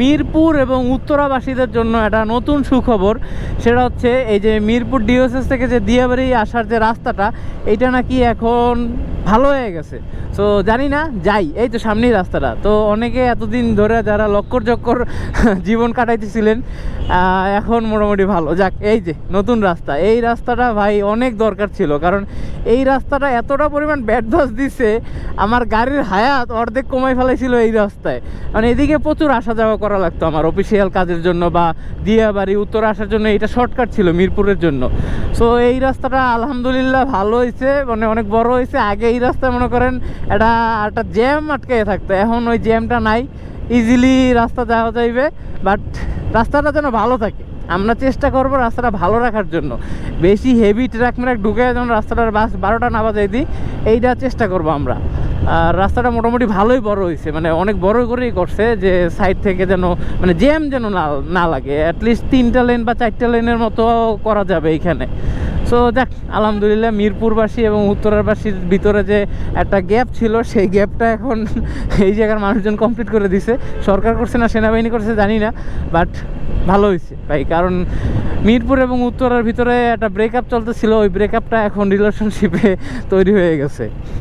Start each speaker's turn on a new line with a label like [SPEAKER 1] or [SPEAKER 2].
[SPEAKER 1] মিরপুর এবং উত্তরাবাসীদের জন্য একটা নতুন সুখবর, সেটা হচ্ছে এই যে মিরপুর ডিওসএস থেকে যে দিয়াবাড়ি আসার যে রাস্তাটা, এটা নাকি এখন ভালো হয়ে গেছে। তো জানি না, যাই, এই তো সামনেই রাস্তাটা। তো অনেকে এতদিন ধরে যারা লক্কর চক্কর জীবন কাটাইতেছিলেন এখন মোটামুটি ভালো। যাক, এই যে, নতুন রাস্তা। এই রাস্তাটা ভাই অনেক দরকার ছিল, কারণ এই রাস্তাটা এতটা পরিমাণ ব্যাড ধস দিছে, আমার গাড়ির হায়াত অর্ধেক কমাই ফেলাইছিল এই রাস্তায়। মানে এদিকে প্রচুর আসা যাওয়া করা লাগতো আমার অফিসিয়াল কাজের জন্য বা দিয়াবাড়ি, উত্তর আসার জন্য এটা শর্টকাট ছিল মিরপুরের জন্য। সো এই রাস্তাটা আলহামদুলিল্লাহ ভালো হয়েছে মানে অনেক বড় হয়েছে আগে এই রাস্তায় মনে করেন, একটা একটা জ্যাম আটকে থাকতো। এখন ওই জ্যামটা নাই ইজিলি রাস্তা যাওয়া যাইবে বাট রাস্তাটা যেন ভালো থাকে। আমরা চেষ্টা করব রাস্তাটা ভালো রাখার জন্য। বেশি হেভি ট্রাক ম্রাক ঢুকে যেন রাস্তাটার বাস বারোটা না বাজাই দিই, এইটা চেষ্টা করব আমরা। আর রাস্তাটা মোটামুটি ভালোই বড় হয়েছে মানে অনেক বড় করেই করছে, যে সাইড থেকে যেন মানে জ্যাম যেন না না লাগে। অ্যাটলিস্ট তিনটা লেন বা চারটা লেনের মতো করা যাবে এইখানে। সো দেখ আলহামদুলিল্লাহ মিরপুরবাসী এবং উত্তরাবাসীর ভিতরে যে একটা গ্যাপ ছিল, সেই গ্যাপটা এখন এই জায়গার মানুষজন কমপ্লিট করে দিছে। সরকার করছে না, সেনাবাহিনী করছে, জানি না বাট ভালো হয়েছে। ভাই, কারণ মিরপুর এবং উত্তরার ভিতরে একটা ব্রেকআপ চলতেছিল, ওই ব্রেকআপটা এখন রিলেশনশিপে তৈরি হয়ে গেছে।